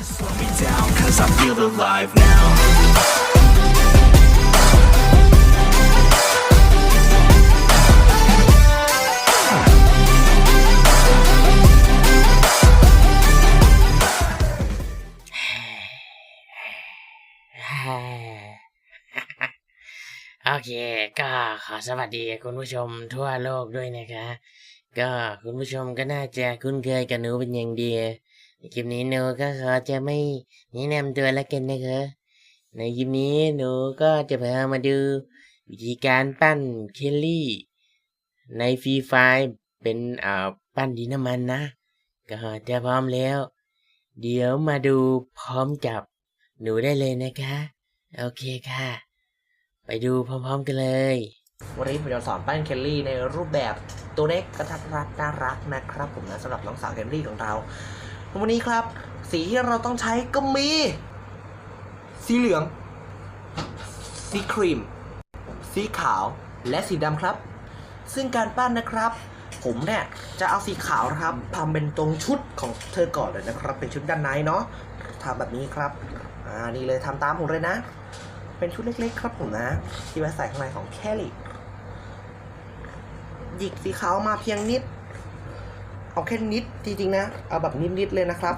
โอเค ก็ขอสวัสดีคุณผู้ชมทั่วโลกด้วยนะคะ ก็คุณผู้ชมก็น่าจะคุ้นเคยกับหนูเป็นอย่างดีใน คลิปนี้หนูก็ขอจะไม่แนะนำตัวล้วกันนะคะ ในคลิปนี้หนูก็จะพามาดู วิธีการปั้นเคลลี่ ในฟรีไฟเป็นอ่าปั้นดินน้ำมันนะ ก็จะพร้อมแล้ว เดี๋ยวมาดูพร้อมกับหนูได้เลยนะคะ โอเคค่ะ ไปดูพร้อมๆกันเลยวันนี้ผมจะสอนปั้นเคลลี่ในรูปแบบตัวเล็กกระทัดรัดน่ารักนะครับ ผมนะสำหรับน้องสาวเคลลี่ของเรา วันนี้ครับ สีที่เราต้องใช้ก็มี สีเหลือง สีครีม สีขาวและสีดำครับ ซึ่งการปั้นนะครับ ผมเนี่ยจะเอาสีขาวนะครับทำเป็นตรงชุดของเธอก่อนเลยนะครับ เป็นชุดด้านในเนาะทำแบบนี้ครับอ่านี่เลยทำตามผมเลยนะ เป็นชุดเล็กๆ ครับผมนะ ที่ไว้ใส่ข้างในของแคลรี่หยิกสีขาวมาเพียงนิด เอาแค่นิดจริงๆนะ เอาแบบนิดๆเลยนะครับ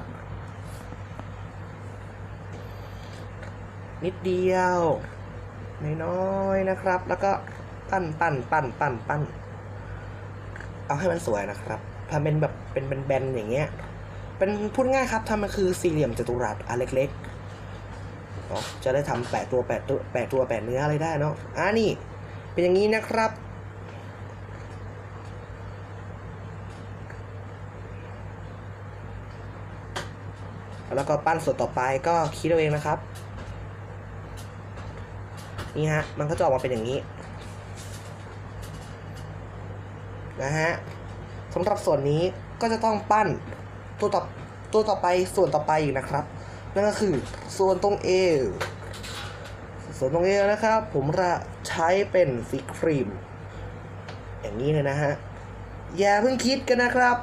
นิดเดียวน้อยๆนะครับ แล้วก็ปั้นปั้นปั้นปั้นปั้นเอาให้มันสวยนะครับทำเป็นแบบเป็นแบนๆอย่างเงี้ย เป็นพูดง่ายครับทำมันคือสี่เหลี่ยมจัตุรัสอันเล็กๆเนาะจะได้ทำแปะตัวแปะตัวแปะตัวแปะเนื้ออะไรได้เนาะอ่านี่ เป็นอย่างนี้นะครับ แล้วก็ปั้นส่วนต่อไปก็คิดเอาเองนะครับ นี่ฮะ มันก็จะออกมาเป็นอย่างนี้ นะฮะสำหรับส่วนนี้ก็จะต้องปั้นตัวต่อตัวต่อไปส่วนต่อไปอีกนะครับ นั่นก็คือส่วนตรงเอวส่วนตรงเอวนะครับ ผมจะใช้เป็นสีครีม อย่างนี้เลยนะฮะอย่าเพิ่งคิดกันนะครับ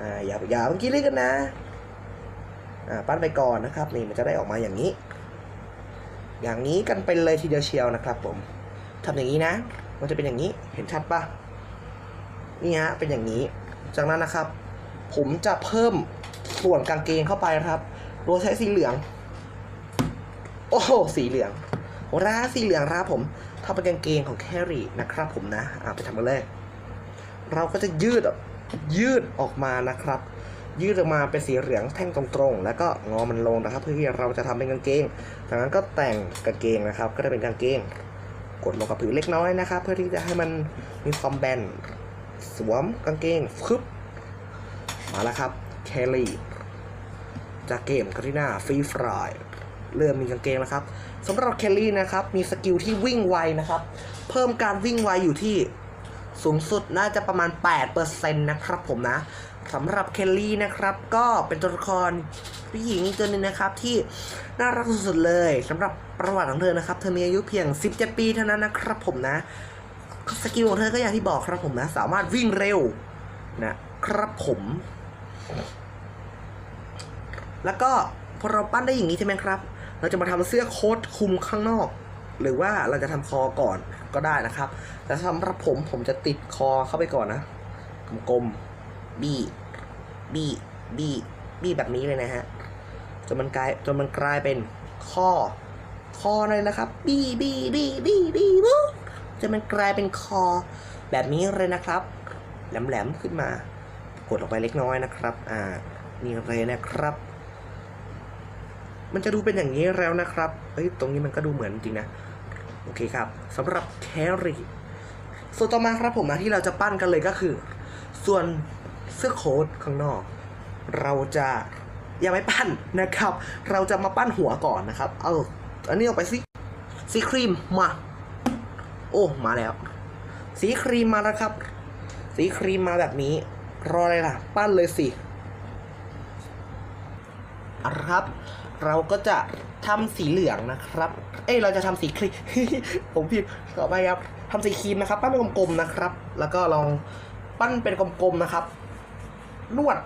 อ่าอย่าอย่าเพิ่งคิดเลยกันนะ ปั้นไปก่อนนะครับนี่มันจะได้ออกมาอย่างนี้ อย่างนี้กันเป็นเลยทีเดียวเชียวนะครับ ผมทำอย่างนี้นะ มันจะเป็นอย่างนี้เห็นชัดปะนี่ฮะเป็นอย่างนี้ จากนั้นนะครับ ผมจะเพิ่มส่วนกางเกงเข้าไปนะครับโดยใช้สีเหลือง โอ้โหสีเหลืองร้าสีเหลืองครับผมทำเป็นกางเกงของแครี่นะครับ ผมนะอ่าไปทำกันเลย เราก็จะยืดยืดออกมานะครับ ยืดออกมาเป็นสีเหลืองแท่งตรงๆ แล้วก็งอมันลงนะครับ เพื่อที่เราจะทำเป็นกางเกงจากนั้นก็แต่งกางเกงนะครับ ก็จะเป็นกางเกง กดลงกับผืนเล็กน้อยนะครับ เพื่อที่จะให้มันมีความแบนสวมกางเกงฟึบมาแล้วครับแคลรี่จากเกมกาทิน่าฟรีฟรายเริ่มมีกางเกงแล้วครับสำหรับแคลรี่นะครับมีสกิลที่วิ่งไวนะครับ เพิ่มการวิ่งไวอยู่ที่สูงสุดน่าจะประมาณ 8%นะครับผมนะ สำหรับเคลลี่นะครับ ก็เป็นตัวละครผู้หญิงตัวนึงนะครับที่น่ารักสุดๆเลยสำหรับประวัติของเธอนะครับ เธอมีอายุเพียง 17 ปีเท่านั้นนะครับผมนะ สกิลของเธอก็อย่างที่บอกครับผมนะ สามารถวิ่งเร็วนะครับผม แล้วก็พอเราปั้นได้อย่างนี้ใช่ไหมครับ เราจะมาทำเสื้อโค้ทคลุมข้างนอก หรือว่าเราจะทำคอก่อนก็ได้นะครับ แต่สำหรับผมผมจะติดคอเข้าไปก่อนนะกลมๆบี้ บี้บี้บี้แบบนี้เลยนะฮะจนมันกลายจนมันกลายเป็นข้อคอเลยนะครับ บี้บี้บี้บี้บี้บูจนมันกลายเป็นคอ แบบนี้เลยนะครับ แหลมๆขึ้นมากดลงไปเล็กน้อยนะครับ อ่า นี่เลยนะครับ มันจะดูเป็นอย่างนี้แล้วนะครับเอ้ยตรงนี้มันก็ดูเหมือนจริงนะโอเคครับสำหรับแครี่ส่วนต่อมาครับผมนะที่เราจะปั้นกันเลยก็คือ ส่วน เสื้อโค้ทข้างนอก เราจะยังไม่ปั้นนะครับ เราจะมาปั้นหัวก่อนนะครับ เอาอันนี้ออกไปสิสีครีมมา โอ้มาแล้ว สีครีมมาแล้วครับ สีครีมมาแบบนี้ รออะไรล่ะ ปั้นเลยสิครับ เราก็จะทำสีเหลืองนะครับ เอ้ยเราจะทำสีครีมผมผิดขอไปครับทำสีครีมนะครับ ปั้นเป็นกลมๆนะครับ แล้วก็ลองปั้นเป็นกลมๆนะครับ นวด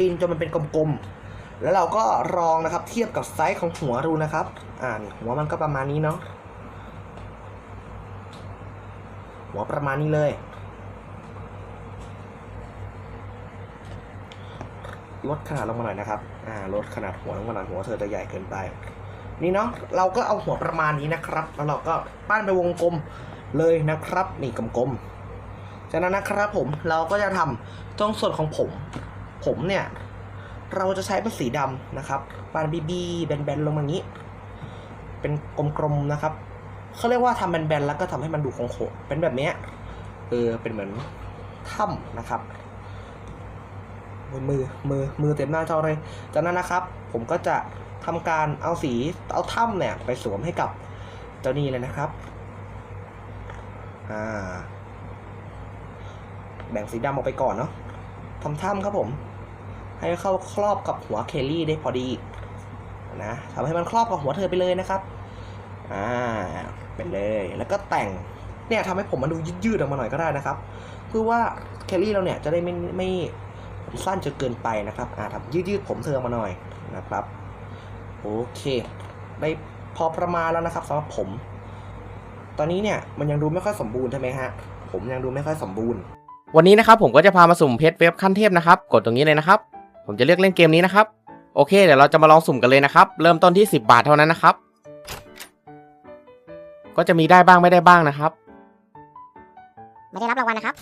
ดินจนมันเป็นกลมๆ แล้วเราก็ลองนะครับ เทียบกับไซส์ของหัวดูนะครับ อ่านหัวมันก็ประมาณนี้เนาะ หัวประมาณนี้เลย ลดขนาดลงมาหน่อยนะครับ อ่า ลดขนาดหัวลงมาหน่อยหัวเธอจะใหญ่เกินไป นี่เนาะ เราก็เอาหัวประมาณนี้นะครับ แล้วเราก็ปั้นไปวงกลมเลยนะครับ นี่กลมๆ จากนั้นนะครับผม เราก็จะทำตรงส่วนของผม ผมเนี่ย เราจะใช้เป็นสีดำนะครับปานบีบีแบนๆลงมาอย่างนี้ เป็นกลมๆนะครับเขาเรียกว่าทำแบนๆแล้วก็ทำให้มันดูโค้งๆเป็นแบบนี้เออเป็นเหมือนถ้ำนะครับมือมือมือมือเต็มหน้าจอเลยจากนั้นนะครับ ผมก็จะทำการเอาสีเอาถ้ำเนี่ยไปสวมให้กับเจ้านี่เลยนะครับอ่าแบ่งสีดำออกไปก่อนเนาะทำถ้ำครับผม ให้เข้าครอบกับหัวเคลลี่ได้พอดีนะทำให้มันครอบกับหัวเธอไปเลยนะครับ อ่าเป็นเลยแล้วก็แต่งเนี่ยทำให้ผมมันดูยืดๆออกมาหน่อยก็ได้นะครับ เพื่อว่าเคลลี่เราเนี่ยจะได้ไม่ไม่สั้นจนเกินไปนะครับ อ่าทำยืดๆผมเธอมาหน่อยนะครับ โอเค ได้พอประมาณแล้วนะครับสำหรับผม ตอนนี้เนี่ยมันยังดูไม่ค่อยสมบูรณ์ใช่ไหมฮะ ผมยังดูไม่ค่อยสมบูรณ์ วันนี้นะครับผมก็จะพามาสุ่มเพชรเว็บขั้นเทพนะครับ กดตรงนี้เลยนะครับ ผมจะเลือกเล่นเกมนี้นะครับ โอเค เดี๋ยวเราจะมาลองสุ่มกันเลยนะครับ เริ่มต้นที่ 10 บาทเท่านั้นนะครับ ก็จะมีได้บ้างไม่ได้บ้างนะครับ ไม่ได้รับรางวัลนะครับ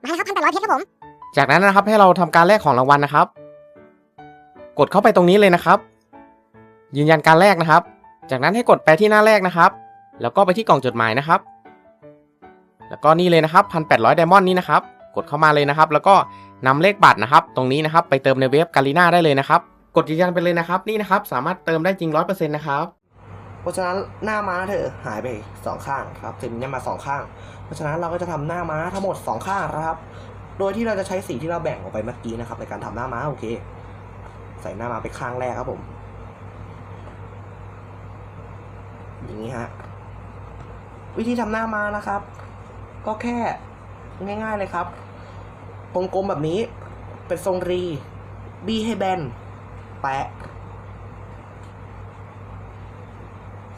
มาแล้วครับพันแปดร้อยเพชรครับผม จากนั้นนะครับให้เราทำการแลกของรางวัลนะครับ กดเข้าไปตรงนี้เลยนะครับ ยืนยันการแลกนะครับ จากนั้นให้กดไปที่หน้าแรกนะครับ แล้วก็ไปที่กล่องจดหมายนะครับ แล้วก็นี่เลยนะครับพันแปดร้อยไดมอนด์นี่นะครับ กดเข้ามาเลยนะครับ แล้วก็นำเลขบัตรนะครับ ตรงนี้นะครับไปเติมในเว็บกาลีนาได้เลยนะครับ กดยืนยันไปเลยนะครับ นี่นะครับ สามารถเติมได้จริงร้อยเปอร์เซ็นต์นะครับเพราะฉะนั้นหน้าม้าเธอหายไปสองข้างครับจะมีหน้ามาสองข้าง เพราะฉะนั้นเราก็จะทำหน้าม้าทั้งหมดสองข้างนะครับ โดยที่เราจะใช้สีที่เราแบ่งออกไปเมื่อกี้นะครับ ในการทำหน้าม้าโอเค ใส่หน้าม้าไปข้างแรกครับผม อย่างนี้ฮะวิธีทำหน้าม้านะครับ ก็แค่ง่าย ๆเลยครับ กลมๆแบบนี้ เป็นทรงรี บีให้แบน แปะ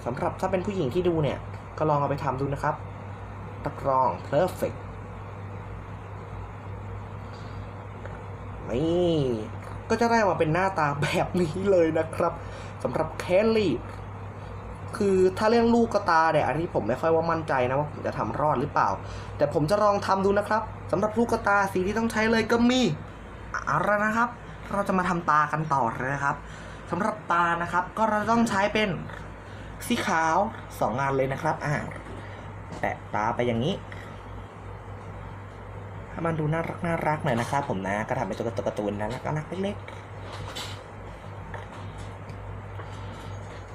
สำหรับถ้าเป็นผู้หญิงที่ดูเนี่ย ก็ลองเอาไปทำดูนะครับรับรอง perfect นี่ ก็จะได้มาเป็นหน้าตาแบบนี้เลยนะครับสำหรับแคลลี่ คือถ้าเรื่องลูกกระตาเนี่ยอันนี้ผมไม่ค่อยว่ามั่นใจนะว่าผมจะทำรอดหรือเปล่า แต่ผมจะลองทำดูนะครับสำหรับลูกกระตาสีที่ต้องใช้เลยก็มีเอาละนะครับ เราจะมาทำตากันต่อเลยนะครับสำหรับตานะครับ ก็เราต้องใช้เป็นสีขาวสองงานเลยนะครับอ่าแปะตาไปอย่างนี้ให้มันดูน่ารักน่ารักหน่อยนะครับผมนะ ก็ทำเป็นตัวการ์ตูนนะแล้วก็รักเล็กๆ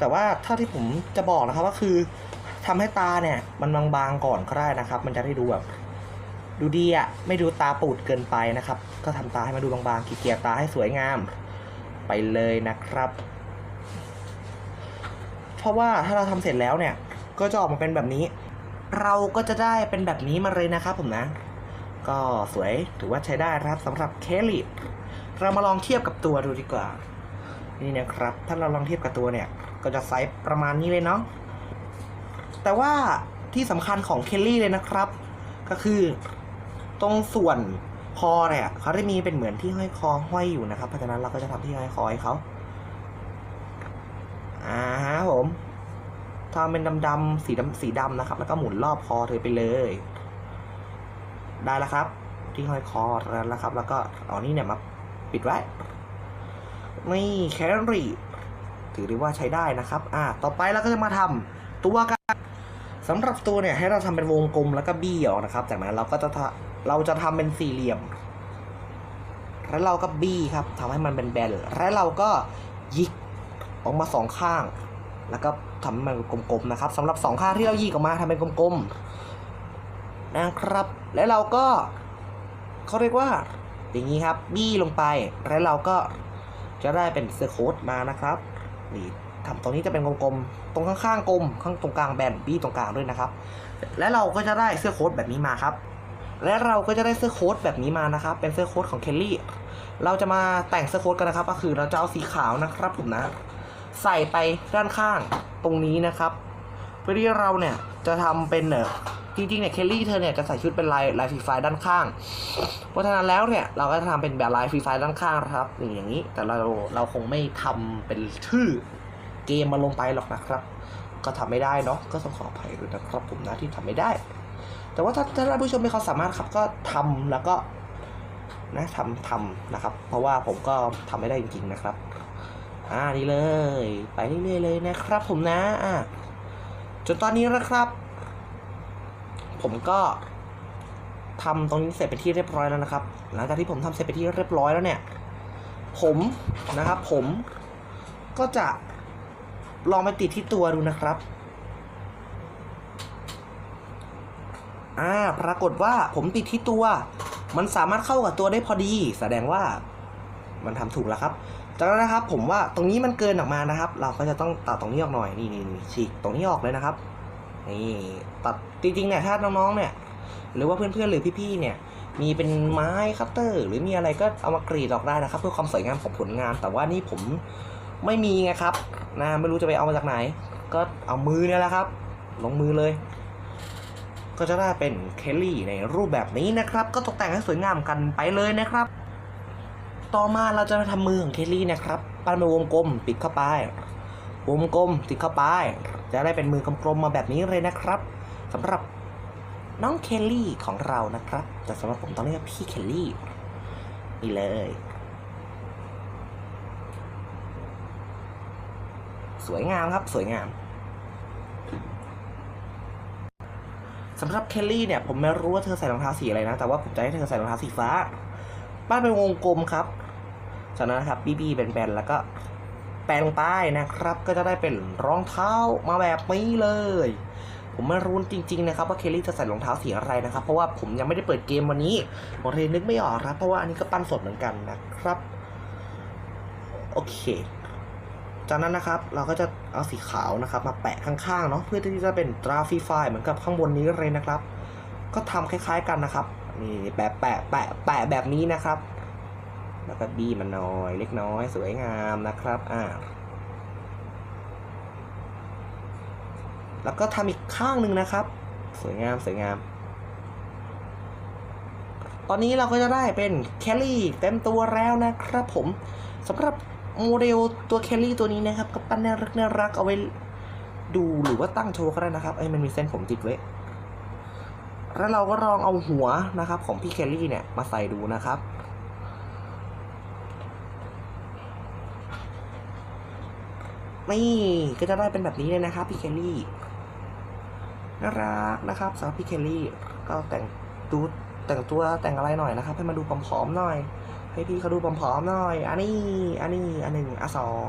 แต่ว่าเท่าที่ผมจะบอกนะครับก็คือทำให้ตาเนี่ย มันบางๆก่อนก็ได้นะครับ มันจะได้ดูแบบดูดีอะไม่ดูตาปูดเกินไปนะครับ ก็ทำตาให้มันดูบางๆเกลียๆตาให้สวยงาม ไปเลยนะครับ เพราะว่าถ้าเราทำเสร็จแล้วเนี่ย ก็จะออกมาเป็นแบบนี้ เราก็จะได้เป็นแบบนี้มาเลยนะครับผมนะ ก็สวยถือว่าใช้ได้นะครับสำหรับเคลลี่เรามาลองเทียบกับตัวดูดีกว่า นี่นะครับ ถ้าเราลองเทียบกับตัวเนี่ย ก็จะไซส์ประมาณนี้เลยเนาะแต่ว่าที่สำคัญของเคลลี่เลยนะครับ ก็คือตรงส่วนคอเนี่ยเขาได้มีเป็นเหมือนที่ห้อยคอห้อยอยู่นะครับ เพราะฉะนั้นเราก็จะทำที่ห้อยคอให้เขาอ่าฮะผมทำเป็นดำๆสีดำสีดำนะครับ แล้วก็หมุนรอบคอเธอไปเลย ได้แล้วครับ ที่ห้อยคอแล้วครับ แล้วก็เอานี่เนี่ยมาปิดไว้นี่แคลรี่ ถือได้ว่าใช้ได้นะครับอ่าต่อไปเราก็จะมาทำตัวกันสำหรับตัวเนี่ยให้เราทำเป็นวงกลมแล้วก็บี้ออกนะครับ จากนั้นเราก็จะทำเราจะทำเป็นสี่เหลี่ยม แล้วเราก็บี้ครับทำให้มันเป็นแบนแล้วเราก็ยิกออกมาสองข้าง แล้วก็ทำให้มันกลมๆนะครับสำหรับสองข้างที่เรายีกออกมาทำเป็นกลมๆนะครับ แล้วเราก็เขาเรียกว่าอย่างนี้ครับ บี้ลงไป แล้วเราก็จะได้เป็นเสื้อโค้ทมานะครับ นี่ทำตรงนี้จะเป็นกลมๆ ตรงข้างๆกลม ข้างตรงกลางแบนบี้ตรงกลางด้วยนะครับ และเราก็จะได้เสื้อโค้ทแบบนี้มาครับ และเราก็จะได้เสื้อโค้ทแบบนี้มานะครับ เป็นเสื้อโค้ทของเคลลี่ เราจะมาแต่งเสื้อโค้ทกันนะครับ ก็คือเราจะเอาสีขาวนะครับผมนะ ใส่ไปด้านข้างตรงนี้นะครับ เพื่อที่เราเนี่ยจะทำเป็นเนอ จริงๆเนี่ยเคลลี่เธอเนี่ยจะใส่ชุดเป็นลายลายฟรีไฟด้านข้าง เพราะฉะนั้นแล้วเนี่ยเราก็จะทำเป็นแบบลายฟรีไฟด้านข้างนะครับ อย่างนี้แต่เราเราคงไม่ทำเป็นชื่อเกมมาลงไปหรอกนะครับ ก็ทำไม่ได้เนาะก็ต้องขออภัยด้วยนะครับผมนะที่ทำไม่ได้ แต่ว่าถ้าถ้าท่านผู้ชมมีความสามารถครับก็ทำแล้วก็นะทำทำนะครับ เพราะว่าผมก็ทำไม่ได้จริง ๆนะครับอ่านี่เลย ไปเรื่อยๆเลยนะครับ ผมนะอะจนตอนนี้นะครับ ผมก็ทำตรงนี้เสร็จเป็นที่เรียบร้อยแล้วนะครับ หลังจากที่ผมทำเสร็จเป็นที่เรียบร้อยแล้วเนี่ย ผมนะครับ ผมก็จะลองไปติดที่ตัวดูนะครับ อ่า ปรากฏว่าผมติดที่ตัว มันสามารถเข้ากับตัวได้พอดี แสดงว่ามันทำถูกแล้วครับ จากนั้นนะครับ ผมว่าตรงนี้มันเกินออกมานะครับ เราก็จะต้องตัดตรงนี้ออกหน่อย นี่นี่ฉีกตรงนี้ออกเลยนะครับ นี่ตัดจริงๆเนี่ยถ้าน้องๆเนี่ยหรือว่าเพื่อนๆหรือพี่ๆเนี่ยมีเป็นไม้คัตเตอร์ หรือมีอะไรก็เอามากรีดออกได้นะครับ เพื่อความสวยงามของผลงาน แต่ว่านี่ผมไม่มีไงครับนะไม่รู้จะไปเอามาจากไหน ก็เอามือเนี่ยแหละครับ ลงมือเลย ก็จะได้เป็นเคลลี่ในรูปแบบนี้นะครับ ก็ตกแต่งให้สวยงามกันไปเลยนะครับ ต่อมาเราจะทำมือของเคลลี่นะครับปั้นเป็นวงกลมติดเข้าไป วงกลมติดเข้าไป จะได้เป็นมือกลมๆมาแบบนี้เลยนะครับสำหรับน้องเคลลี่ของเรานะครับ แต่สำหรับผมต้องเรียกพี่เคลลี่นี่เลย สวยงามครับสวยงามสำหรับเคลลี่เนี่ยผมไม่รู้ว่าเธอใส่รองเท้าสีอะไรนะ แต่ว่าผมจะให้เธอใส่รองเท้าสีฟ้าปั้นเป็นวงกลมครับ จากนั้นนะครับบีบีแบนๆแล้วก็ ปลงป้ายนะครับ ก็จะได้เป็นรองเท้ามาแบบนี้เลย ผมไม่รู้จริง ๆ นะครับ ว่าเคลลี่จะใส่รองเท้าสีอะไรนะครับ เพราะว่าผมยังไม่ได้เปิดเกมวันนี้ผมเลยนึกไม่ออกครับ เพราะว่าอันนี้ก็ปั้นสดเหมือนกันนะครับ โอเค จากนั้นนะครับเราก็จะเอาสีขาวนะครับ มาแปะข้างๆเนาะเพื่อที่จะเป็นตราฟีไฟเหมือนกับข้างบนนี้เลยนะครับ ก็ทำคล้าย ๆ กันนะครับนี่แปะแปะแปะแปะแบบนี้นะครับ แล้วก็บีมันน้อยเล็กน้อยสวยงามนะครับอ่าแล้วก็ทำอีกข้างหนึ่งนะครับ สวยงามสวยงาม ตอนนี้เราก็จะได้เป็นแคลรี่เต็มตัวแล้วนะครับผมสำหรับโมเดลตัวแคลรี่ตัวนี้นะครับก็ปั้นน่ารักน่ารักเอาไว้ดูหรือว่าตั้งโชว์ก็ได้นะครับเอ้มันมีเส้นผมติดไว้ แล้วเราก็ลองเอาหัวนะครับของพี่แคลรี่เนี่ยมาใส่ดูนะครับ นี่ก็จะได้เป็นแบบนี้เลยนะครับพี่เคลลี่น่ารักนะครับสำหรับพี่เคลลี่ก็แต่งดูแต่งตัวแต่งอะไรหน่อยนะครับ ให้มาดูผอมๆหน่อย ให้พี่เขาดูผอมๆหน่อย อันนี้ อันนี้ อันหนึ่งอันสอง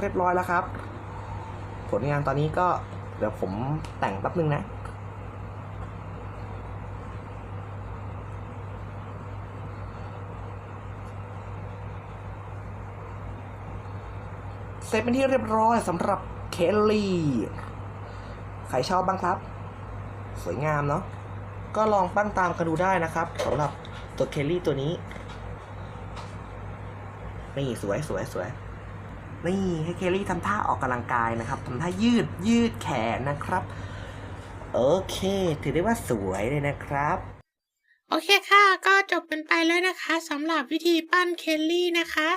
เรียบร้อยแล้วครับ ผลงานตอนนี้ก็เดี๋ยวผมแต่งแป๊บนึงนะ เสร็จเป็นที่เรียบร้อยสำหรับเคลลี่ ใครชอบบ้างครับ สวยงามเนาะ ก็ลองปั้นตามกันดูได้นะครับสำหรับตัวเคลลี่ตัวนี้ นี่สวยสวยสวย นี่ให้เคลลี่ทำท่าออกกำลังกายนะครับทำท่ายืดยืดแขนนะครับ โอเค ถือได้ว่าสวยเลยนะครับโอเคค่ะ ก็จบกันไปแล้วนะคะสำหรับวิธีปั้นเคลลี่นะคะ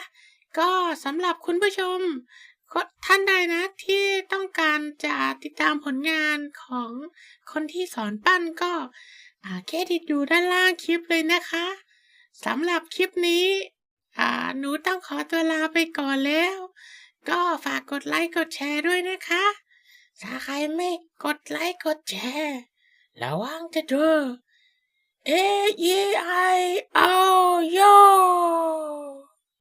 ก็สำหรับคุณผู้ชมท่านใดนะที่ต้องการจะติดตามผลงานของคนที่สอนปั้นก็เครดิตอยู่ด้านล่างคลิปเลยนะคะสำหรับคลิปนี้หนูต้องขอตัวลาไปก่อนแล้ว ก็ฝากกดไลค์กดแชร์ด้วยนะคะถ้าใครไม่กดไลค์กดแชร์ระวังจะเจอ A E I O U